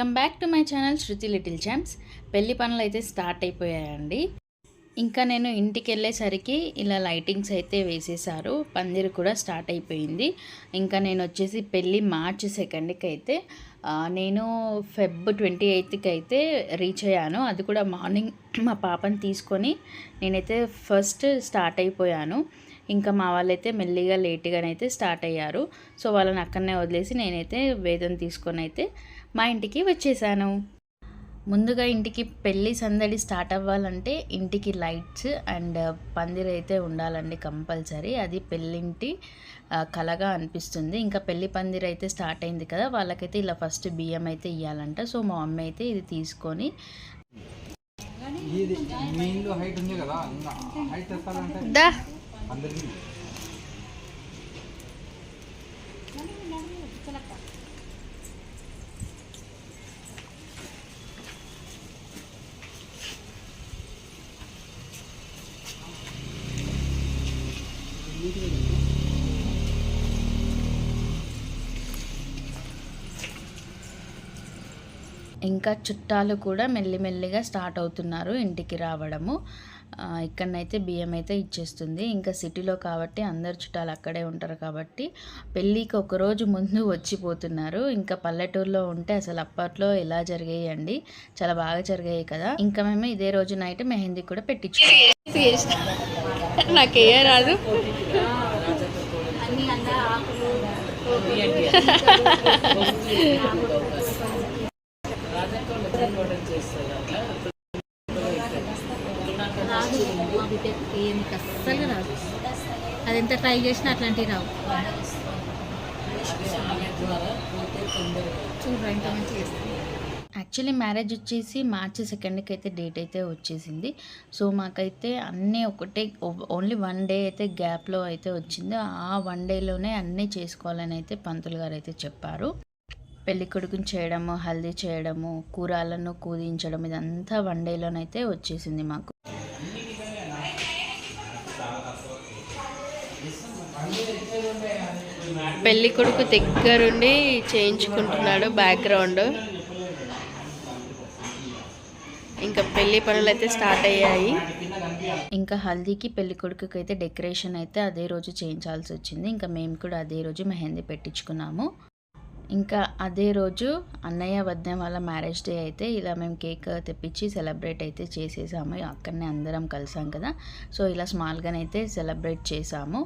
Welcome back to my channel Shruti little champs పెళ్ళి పనులు అయితే స్టార్ట్ అయిపోయాయండి. ఇంకా నేను ఇంటికి వెళ్ళేసరికి ఇలా లైటింగ్స్ అయితే వేసేసారు పందిరి కూడా స్టార్ట్ అయిపోయింది. ఇంకా నేను వచ్చేసి పెళ్ళి మార్చ్ సెకండ్కి అయితే నేను ఫెబ్ ట్వంటీ ఎయిత్కి అయితే రీచ్ అయ్యాను. అది కూడా మార్నింగ్ మా పాపని తీసుకొని నేనైతే ఫస్ట్ స్టార్ట్ అయిపోయాను. ఇంకా మా వాళ్ళైతే మెల్లిగా లేట్గానైతే స్టార్ట్ అయ్యారు. సో వాళ్ళని అక్కడనే వదిలేసి నేనైతే వేదం తీసుకొని అయితే మా ఇంటికి వచ్చేసాను. ముందుగా ఇంటికి పెళ్ళి సందడి స్టార్ట్ అవ్వాలంటే ఇంటికి లైట్స్ అండ్ పందిరి అయితే ఉండాలండి కంపల్సరీ. అది పెళ్ళింటి కలగా అనిపిస్తుంది. ఇంకా పెళ్ళి పందిరి అయితే స్టార్ట్ అయింది కదా వాళ్ళకైతే ఇలా ఫస్ట్ బియ్యం అయితే ఇవ్వాలంట సో మా మమ్మీ అయితే ఇది తీసుకొని దా. అందరికీ ఇంకా చుట్టాలు కూడా మెల్లిమెల్లిగా స్టార్ట్ అవుతున్నారు ఇంటికి రావడము. ఇక్కడనైతే బియ్యం అయితే ఇచ్చేస్తుంది. ఇంకా సిటీలో కాబట్టి అందరు చుట్టాలు అక్కడే ఉంటారు కాబట్టి పెళ్ళికి ఒక రోజు ముందు వచ్చిపోతున్నారు. ఇంకా పల్లెటూరులో ఉంటే అసలు అప్పట్లో ఎలా జరిగాయండి? చాలా బాగా జరిగాయి కదా. ఇంకా మేము ఇదే రోజు నైట్ మెహందీ కూడా పెట్టించుకున్నాం. నాకు ఏ రాదు. రాదు మా బిడ్డకి అస్సలు రాదు అది ఎంత ట్రై చేసినా అట్లాంటివి రావు. చూడరా చేస్తుంది యాక్చువల్లీ మ్యారేజ్ వచ్చేసి మార్చి సెకండ్కి అయితే డేట్ అయితే వచ్చేసింది. సో మాకైతే అన్నీ ఒకటే ఓన్లీ వన్ డే అయితే గ్యాప్లో అయితే వచ్చింది. ఆ వన్ డేలోనే అన్నీ చేసుకోవాలని అయితే పంతులు గారు అయితే చెప్పారు. పెళ్ళి కొడుకుని చేయడము హల్దీ చేయడము కూరలను కూదించడం ఇదంతా వన్ డేలోనైతే వచ్చేసింది మాకు. పెళ్ళి కొడుకు దగ్గరుండి చేయించుకుంటున్నాడు బ్యాక్గ్రౌండ్ ఇంకా పెళ్ళి పనులు అయితే స్టార్ట్ అయ్యాయి. ఇంకా హల్దీకి పెళ్ళి కొడుకుకి అయితే డెకరేషన్ అయితే అదే రోజు చేయించాల్సి వచ్చింది. ఇంకా మేము కూడా అదే రోజు మెహందీ పెట్టించుకున్నాము. ఇంకా అదే రోజు అన్నయ్య వద్ద వాళ్ళ మ్యారేజ్ డే అయితే ఇలా మేము కేక్ తెప్పించి సెలబ్రేట్ అయితే చేసేసాము. అక్కడనే అందరం కలిసాం కదా. సో ఇలా స్మాల్గానైతే సెలబ్రేట్ చేసాము.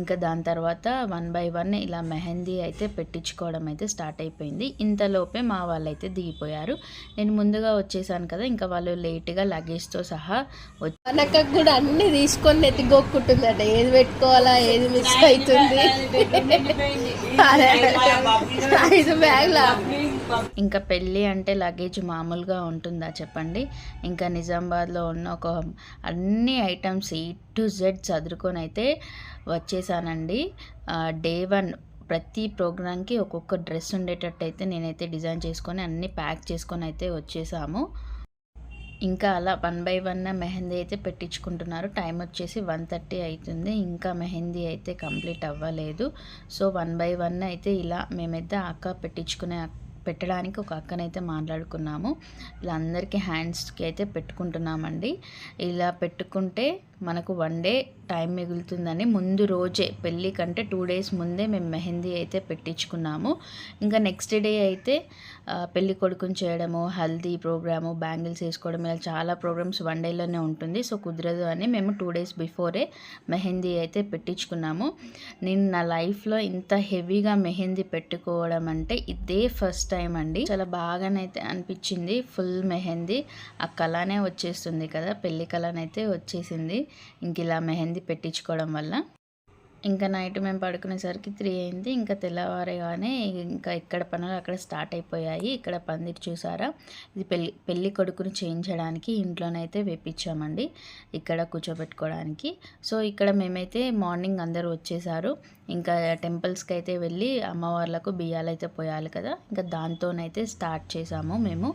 ఇంకా దాని తర్వాత వన్ బై వన్ ఇలా మెహందీ అయితే పెట్టించుకోవడం అయితే స్టార్ట్ అయిపోయింది. ఇంతలోపే మా వాళ్ళు అయితే దిగిపోయారు. నేను ముందుగా వచ్చేసాను కదా ఇంకా వాళ్ళు లేట్గా లగేజ్తో సహా వచ్చి కూడా అన్ని తీసుకొని ఎత్తిగొక్కుంటుందట ఏది పెట్టుకోవాలా ఏది మిస్ అవుతుంది? ఇంకా పెళ్ళి అంటే లగేజ్ మామూలుగా ఉంటుందా చెప్పండి? ఇంకా నిజామాబాద్లో ఉన్న ఒక అన్ని ఐటమ్స్ ఈ టు జెడ్ చదువుకొని అయితే వచ్చేసానండి. డే వన్ ప్రతి ప్రోగ్రామ్కి ఒక్కొక్క డ్రెస్ ఉండేటట్టు అయితే నేనైతే డిజైన్ చేసుకొని అన్నీ ప్యాక్ చేసుకొని అయితే వచ్చేసాము. ఇంకా అలా వన్ బై వన్ మెహందీ అయితే పెట్టించుకుంటున్నారు. టైం వచ్చేసి వన్ థర్టీ అవుతుంది ఇంకా మెహందీ అయితే కంప్లీట్ అవ్వలేదు. సో వన్ బై వన్ అయితే ఇలా మేమైతే అక్క పెట్టించుకునే పెట్టడానికి ఒక అక్కనైతే మాట్లాడుకున్నాము. ఇలా అందరికీ హ్యాండ్స్కి అయితే పెట్టుకుంటున్నామండి. ఇలా పెట్టుకుంటే మనకు వన్ డే టైం మిగులుతుందని ముందు రోజే పెళ్ళి కంటే టూ డేస్ ముందే మేము మెహందీ అయితే పెట్టించుకున్నాము. ఇంకా నెక్స్ట్ డే అయితే పెళ్ళి కొడుకుని చేయడము హల్దీ ప్రోగ్రాము బ్యాంగిల్స్ వేసుకోవడం ఇలా చాలా ప్రోగ్రామ్స్ వన్ డేలోనే ఉంటుంది. సో కుదరదు అని మేము టూ డేస్ బిఫోరే మెహందీ అయితే పెట్టించుకున్నాము. నేను నా లైఫ్లో ఇంత హెవీగా మెహందీ పెట్టుకోవడం అంటే ఇదే ఫస్ట్ టైం అండి. చాలా బాగానైతే అనిపించింది. ఫుల్ మెహందీ. ఆ కళనే వచ్చేస్తుంది కదా. పెళ్ళి కళనైతే వచ్చేసింది. ఇంక ఇలా మెహందీ పెట్టించుకోవడం వల్ల. ఇంకా నైట్ మేము పడుకునేసరికి త్రీ అయింది. ఇంకా తెల్లవారగానే ఇంకా ఇక్కడ పనులు అక్కడ స్టార్ట్ అయిపోయాయి. ఇక్కడ పందిరి చూసారా? ఇది పెళ్ళి పెళ్ళి కొడుకుని చేయించడానికి ఇంట్లోనైతే వేపించామండి ఇక్కడ కూర్చోబెట్టుకోవడానికి. సో ఇక్కడ మేమైతే మార్నింగ్ అందరూ వచ్చేసారు. ఇంకా టెంపుల్స్కి అయితే వెళ్ళి అమ్మవార్లకు బియ్యాలు అయితే పోయాలి కదా. ఇంకా దాంతోనైతే స్టార్ట్ చేసాము మేము.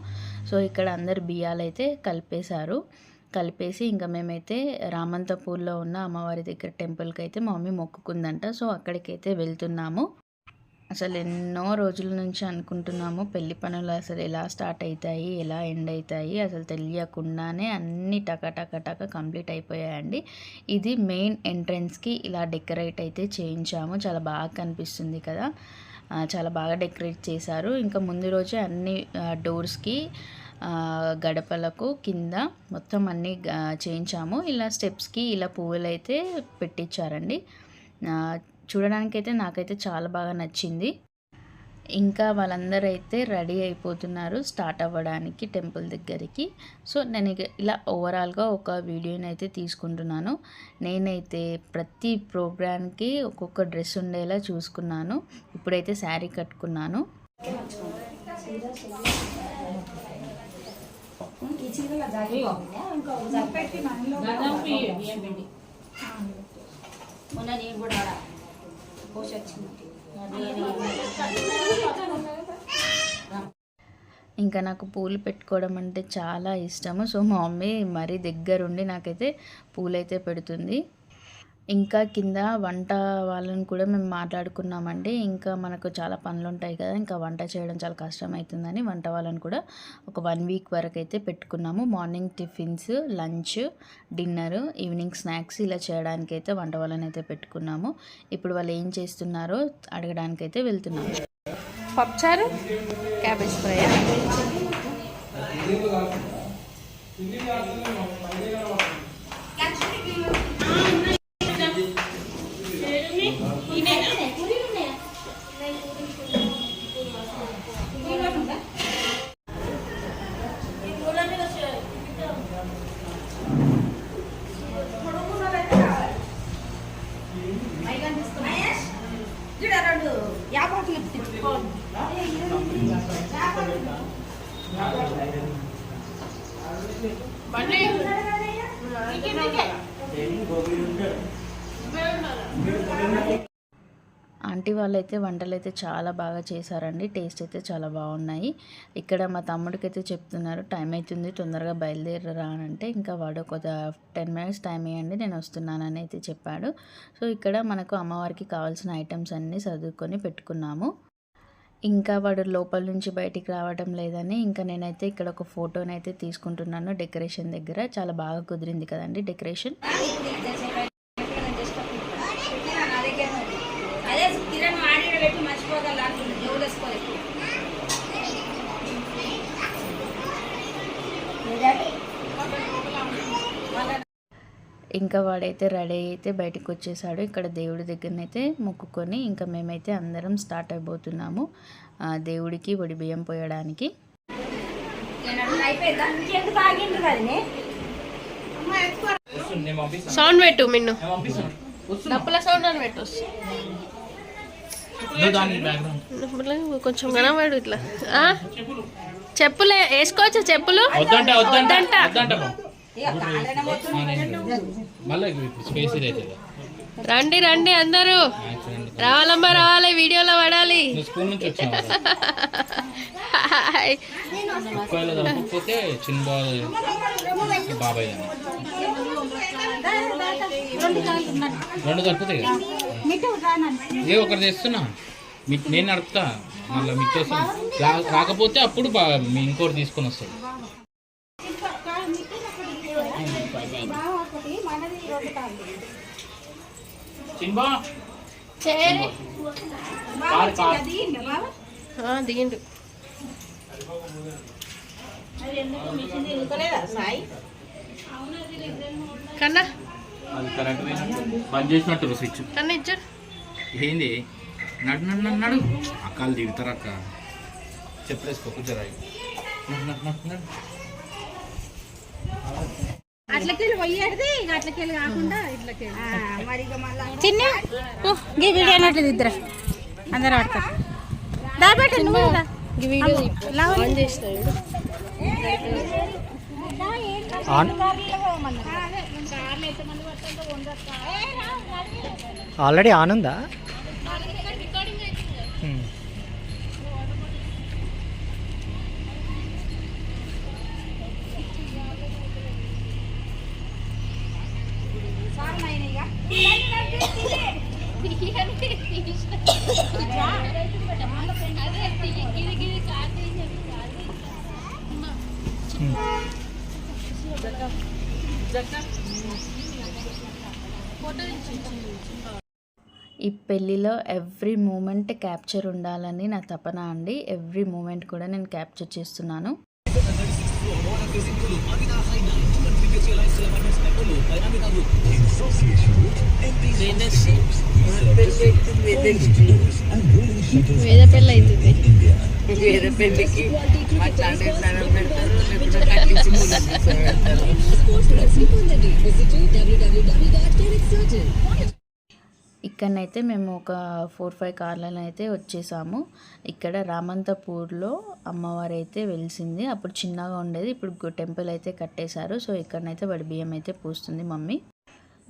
సో ఇక్కడ అందరు బియ్యాలు అయితే కలిపేశారు. కలిపేసి ఇంకా మేమైతే రామంతపూర్లో ఉన్న అమ్మవారి దగ్గర టెంపుల్కి అయితే మా మమ్మీ మొక్కుకుందంట. సో అక్కడికైతే వెళ్తున్నాము. అసలు ఎన్నో రోజుల నుంచి అనుకుంటున్నాము పెళ్ళి పనులు అసలు ఎలా స్టార్ట్ అవుతాయి ఎలా ఎండ్ అవుతాయి అసలు తెలియకుండానే అన్ని టక టక టక కంప్లీట్ అయిపోయాయండి. ఇది మెయిన్ ఎంట్రన్స్కి ఇలా డెకరేట్ అయితే చేయించాము. చాలా బాగా కనిపిస్తుంది కదా. చాలా బాగా డెకరేట్ చేశారు. ఇంకా ముందు రోజే అన్ని డోర్స్కి గడపలకు కింద మొత్తం అన్నీ చేయించాము. ఇలా స్టెప్స్కి ఇలా పువ్వులు అయితే పెట్టించారండి చూడడానికైతే నాకైతే చాలా బాగా నచ్చింది. ఇంకా వాళ్ళందరూ అయితే రెడీ అయిపోతున్నారు స్టార్ట్ అవ్వడానికి టెంపుల్ దగ్గరికి. సో నేను ఇలా ఓవరాల్గా ఒక వీడియోని అయితే తీసుకుంటున్నాను. నేనైతే ప్రతి ప్రోగ్రామ్కి ఒక్కొక్క డ్రెస్ ఉండేలా చూసుకున్నాను. ఇప్పుడైతే శారీ కట్టుకున్నాను. మొన్న నేను కూడా పోసి వచ్చింది ఇంకా నాకు పూలు పెట్టుకోవడం అంటే చాలా ఇష్టము. సో మా మమ్మీ మరీ దగ్గరుండి నాకైతే పూలైతే పెడుతుంది. ఇంకా కింద వంట వాళ్ళని కూడా మేము మాట్లాడుకున్నామండి. ఇంకా మనకు చాలా పనులు ఉంటాయి కదా ఇంకా వంట చేయడం చాలా కష్టం అవుతుందని వంట వాళ్ళని కూడా ఒక వన్ వీక్ వరకు అయితే పెట్టుకున్నాము. Morning tiffins lunch dinner evening snacks ఇలా చేయడానికి అయితే వంట వాళ్ళని అయితే పెట్టుకున్నాము. ఇప్పుడు వాళ్ళు ఏం చేస్తున్నారో అడగడానికి అయితే వెళ్తున్నాము. పప్చారు క్యాబేజ్ ఫ్రై. చూడ రెండు యాభై ఇప్పించుకోండి బండి. ఆంటీ వాళ్ళైతే వంటలు అయితే చాలా బాగా చేశారండి. టేస్ట్ అయితే చాలా బాగున్నాయి. ఇక్కడ మా తమ్ముడికి అయితే చెప్తున్నారు టైం అవుతుంది తొందరగా బయలుదేరరా అని అంటే ఇంకా వాడు ఒక టెన్ మినిట్స్ టైం ఇవ్వండి నేను వస్తున్నానని అయితే చెప్పాడు. సో ఇక్కడ మనకు అమ్మవారికి కావాల్సిన ఐటమ్స్ అన్నీ చదువుకొని పెట్టుకున్నాము. ఇంకా వాడు లోపల నుంచి బయటికి రావడం లేదని ఇంకా నేనైతే ఇక్కడ ఒక ఫోటోని అయితే తీసుకుంటున్నాను డెకరేషన్ దగ్గర. చాలా బాగా కుదిరింది కదండి డెకరేషన్. ఇంకా వాడైతే రెడీ అయితే బయటకు వచ్చేసాడు ఇక్కడ దేవుడి దగ్గరనైతే మొక్కుకొని ఇంకా మేమైతే అందరం స్టార్ట్ అయిపోతున్నాము. ఆ, దేవుడికి ఒడి బియ్యం పోయడానికి. సౌండ్ పెట్టు మిన్ను. డప్పుల సౌండ్ అని పెట్టు. కొంచెం కనబడు ఇట్లా? చెప్పులే వేసుకోవచ్చు చెప్పులు? వద్దంట రండి రండి అందరూ. రావాలమ్మా రావాలి వీడియోలో పడాలి. బాబాయ్. రెండు దొరుకుతాయి కదా. ఏ ఒకటి తెస్తున్నా. నేను నడుపుతా. మళ్ళీ మీకు రాకపోతే అప్పుడు బా- మీ ఇంకోటి తీసుకొని వస్తాడు. దిగిండు. కన్నా? అది కరెంట్ బంద్ చేసినట్టు స్విచ్. కన్నా ఇచ్చారు ఏంది? నడు నడు నడు నడు. అక్కలు దిగుతారు అక్క. చెప్పలేసుకో కూర్చోరాయి. చిన్న ఈ వీడియో ఇద్దరు అందరూ ఆడతారు. దాబెట్టు నువ్వు ఆల్రెడీ ఆన్ ఉందా? ఈ పెళ్ళిలో ఎవ్రీ మూమెంట్ క్యాప్చర్ ఉండాలని నా తపన అండి. ఎవ్రీ మూమెంట్ కూడా నేను క్యాప్చర్ చేస్తున్నాను. వేద పెళ్ళి అవుతుంది వేరే పెళ్ళికి అట్లాంటి స్నానం పెడతారు లేకుంటే కట్టించి ముళ్ళు పెడతారు ఇక్కడనైతే మేము ఒక ఫోర్ ఫైవ్ కార్లలో అయితే వచ్చేసాము. ఇక్కడ రామంతపూర్లో అమ్మవారు అయితే వెలిసింది. అప్పుడు చిన్నగా ఉండేది. ఇప్పుడు టెంపుల్ అయితే కట్టేశారు. సో ఇక్కడనైతే వాడి బియ్యం అయితే పూస్తుంది మమ్మీ.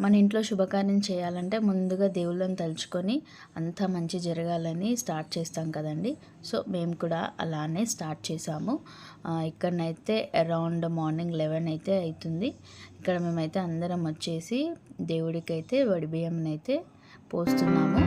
మన ఇంట్లో శుభకార్యం చేయాలంటే ముందుగా దేవుళ్ళని తలుచుకొని అంతా మంచి జరగాలని స్టార్ట్ చేస్తాం కదండి. సో మేము కూడా అలానే స్టార్ట్ చేసాము. ఇక్కడనైతే అరౌండ్ మార్నింగ్ లెవెన్ అయితే అవుతుంది ఇక్కడ మేమైతే అందరం వచ్చేసి దేవుడికైతే వడి బియ్యంనైతే పోస్తున్నాము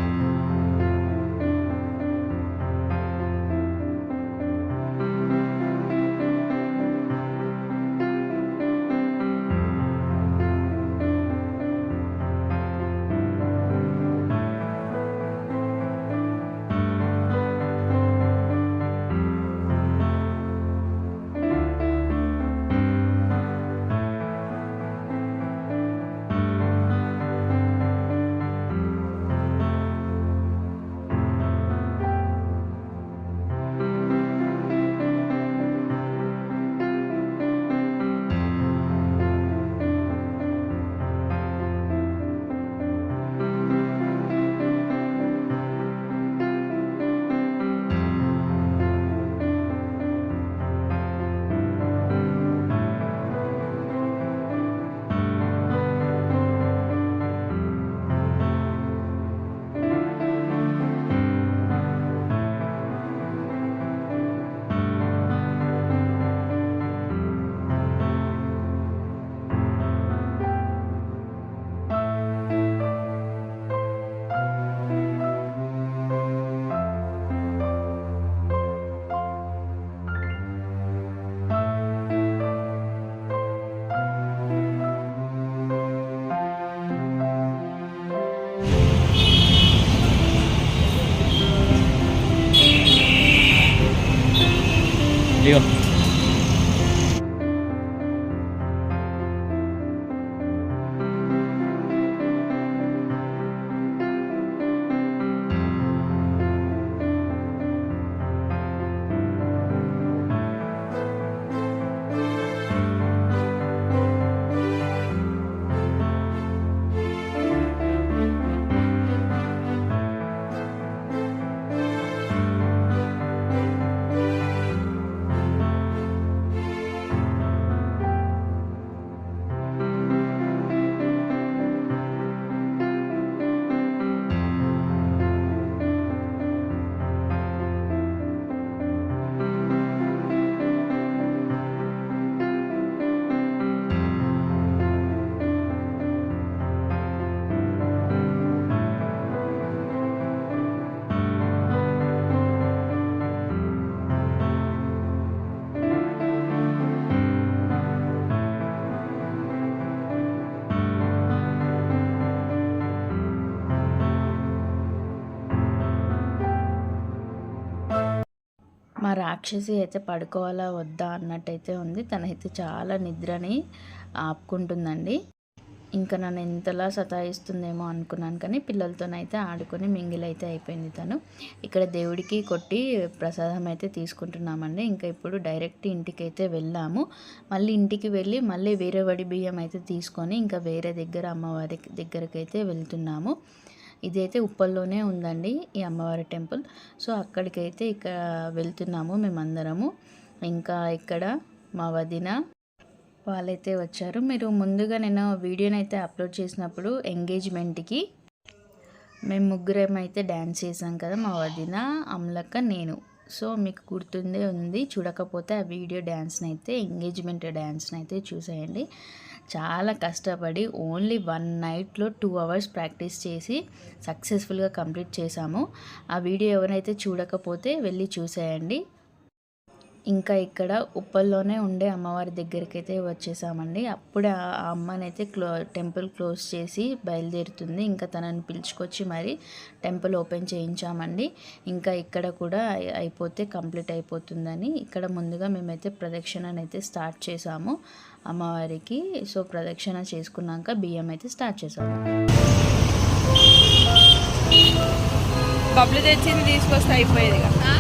六。మా రాక్షసి అయితే పడుకోవాలా వద్దా అన్నట్టయితే ఉంది. తనైతే చాలా నిద్రని ఆపుకుంటుందండి. ఇంకా నన్ను ఎంతలా సతాయిస్తుందేమో అనుకున్నాను కానీ పిల్లలతోనైతే ఆడుకొని మింగిల్ అయితే అయిపోయింది తను. ఇక్కడ దేవుడికి కొట్టి ప్రసాదం అయితే తీసుకుంటున్నామండి. ఇంకా ఇప్పుడు డైరెక్ట్ ఇంటికి అయితే వెళ్ళాము. మళ్ళీ ఇంటికి వెళ్ళి మళ్ళీ వేరే వడి బియ్యం అయితే తీసుకొని ఇంకా వేరే దగ్గర అమ్మవారి దగ్గరికి అయితే వెళ్తున్నాము. ఇదైతే ఉప్పల్లోనే ఉందండి ఈ అమ్మవారి టెంపుల్. సో అక్కడికైతే ఇక్కడ వెళ్తున్నాము మేమందరము. ఇంకా ఇక్కడ మా వదిన వాళ్ళైతే వచ్చారు. మీరు ముందుగా నేను వీడియోని అయితే అప్లోడ్ చేసినప్పుడు ఎంగేజ్మెంట్కి మేము ముగ్గురం అయితే డ్యాన్స్ చేసాం కదా మా వదిన అమ్లక్క నేను. సో మీకు గుర్తుందే ఉంది. చూడకపోతే ఆ వీడియో డ్యాన్స్ని అయితే ఎంగేజ్మెంట్ డ్యాన్స్ని అయితే చూసేయండి. చాలా కష్టపడి ఓన్లీ వన్ నైట్లో టూ అవర్స్ ప్రాక్టీస్ చేసి సక్సెస్ఫుల్గా కంప్లీట్ చేశాము. ఆ వీడియో ఎవరైతే చూడకపోతే వెళ్ళి చూసేయండి. ఇంకా ఇక్కడ ఉప్పల్లోనే ఉండే అమ్మవారి దగ్గరికి అయితే వచ్చేసామండి. అప్పుడే ఆ అమ్మనైతే క్లో టెంపుల్ క్లోజ్ చేసి బయలుదేరుతుంది. ఇంకా తనని పిలుచుకొచ్చి మరి టెంపుల్ ఓపెన్ చేయించామండి. ఇంకా ఇక్కడ కూడా అయిపోతే కంప్లీట్ అయిపోతుందని. ఇక్కడ ముందుగా మేమైతే ప్రదక్షిణనైతే స్టార్ట్ చేసాము అమ్మవారికి సో ప్రదక్షిణ చేసుకున్నాక బియ్యం అయితే స్టార్ట్ చేసాము బబ్బులు తెచ్చింది తీసుకొస్తే అయిపోయేది కదా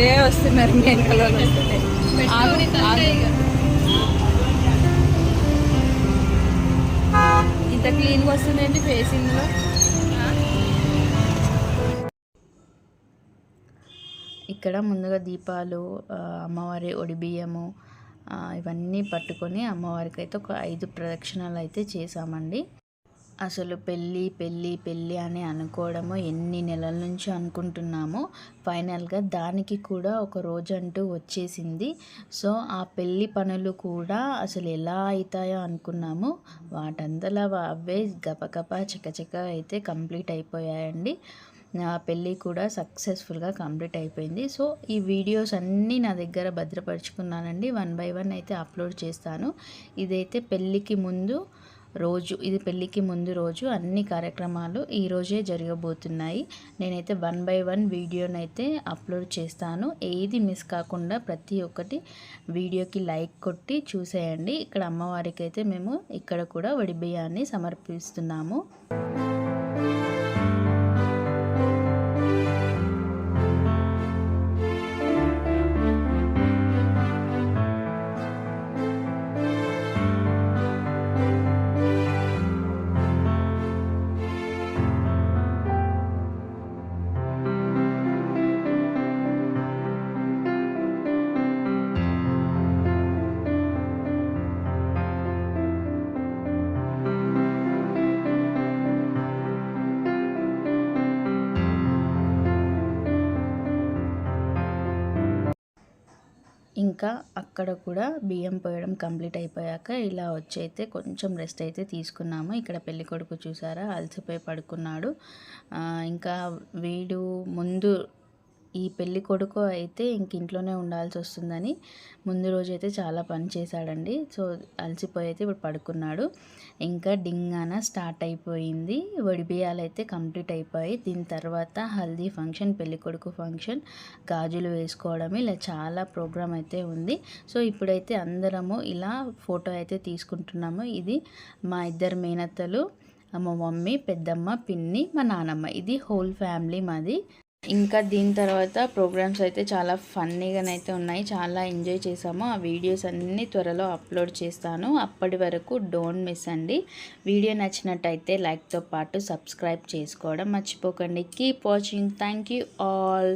మీరు వస్తున్నారు మీ వెనకాల ఇంత క్లీన్గా వస్తుందండి ఫేస్ ఇందులో. ఇక్కడ ముందుగా దీపాలు అమ్మవారి ఒడి బియ్యము ఇవన్నీ పట్టుకొని అమ్మవారికి అయితే ఒక ఐదు ప్రదక్షిణలు అయితే చేసామండి అసలు పెళ్ళి పెళ్ళి పెళ్ళి అని అనుకోవడము ఎన్ని నెలల నుంచి అనుకుంటున్నామో ఫైనల్గా దానికి కూడా ఒక రోజు అంటూ వచ్చేసింది. సో ఆ పెళ్ళి పనులు కూడా అసలు ఎలా అవుతాయో అనుకున్నాము. వాటంతలా అవే గపగప చకచక అయితే కంప్లీట్ అయిపోయాయండి. నా పెళ్ళి కూడా సక్సెస్ఫుల్గా కంప్లీట్ అయిపోయింది. సో ఈ వీడియోస్ అన్నీ నా దగ్గర భద్రపరుచుకున్నానండి. వన్ బై వన్ అయితే అప్లోడ్ చేస్తాను. ఇదైతే పెళ్ళికి ముందు రోజు ఇది పెళ్ళికి ముందు రోజు అన్ని కార్యక్రమాలు ఈ రోజే జరగబోతున్నాయి. నేనైతే వన్ బై వన్ వీడియోనైతే అప్లోడ్ చేస్తాను. ఏది మిస్ కాకుండా ప్రతి ఒక్కటి వీడియోకి లైక్ కొట్టి చూసేయండి. ఇక్కడ అమ్మవారికి అయితే మేము ఇక్కడ కూడా వడి బియ్యాన్ని సమర్పిస్తున్నాము. ఇంకా అక్కడ కూడా బియ్యం పోయడం కంప్లీట్ అయిపోయాక ఇలా వచ్చి అయితే కొంచెం రెస్ట్ అయితే తీసుకున్నాము. ఇక్కడ పెళ్ళి కొడుకు చూసారా? అలసిపోయి పడుకున్నాడు. ఇంకా వీడు ముందు ఈ పెళ్ళి కొడుకు అయితే ఇంక ఇంట్లోనే ఉండాల్సి వస్తుందని ముందు రోజు అయితే చాలా పని చేశాడండి. సో అలసిపోయి అయితే ఇప్పుడు పడుకున్నాడు. ఇంకా డింగాన స్టార్ట్ అయిపోయింది. వడిబియ్యాలు అయితే కంప్లీట్ అయిపోయి దీని తర్వాత హల్దీ ఫంక్షన్ పెళ్ళి కొడుకు ఫంక్షన్ గాజులు వేసుకోవడం ఇలా చాలా ప్రోగ్రామ్ అయితే ఉంది. సో ఇప్పుడైతే అందరము ఇలా ఫోటో అయితే తీసుకుంటున్నాము. ఇది మా ఇద్దరు మేనత్తలు మా మమ్మీ పెద్దమ్మ పిన్ని మా నానమ్మ. ఇది హోల్ ఫ్యామిలీ మాది. ఇంకా దీని తర్వాత ప్రోగ్రామ్స్ అయితే చాలా ఫన్నీగానైతే ఉన్నాయి. చాలా ఎంజాయ్ చేసాము ఆ వీడియోస్ అన్నీ త్వరలో అప్లోడ్ చేస్తాను. అప్పటి వరకు డోంట్ మిస్ అండి. వీడియో నచ్చినట్టయితే లైక్తో పాటు సబ్స్క్రైబ్ చేసుకోవడం మర్చిపోకండి. Keep watching. Thank you all.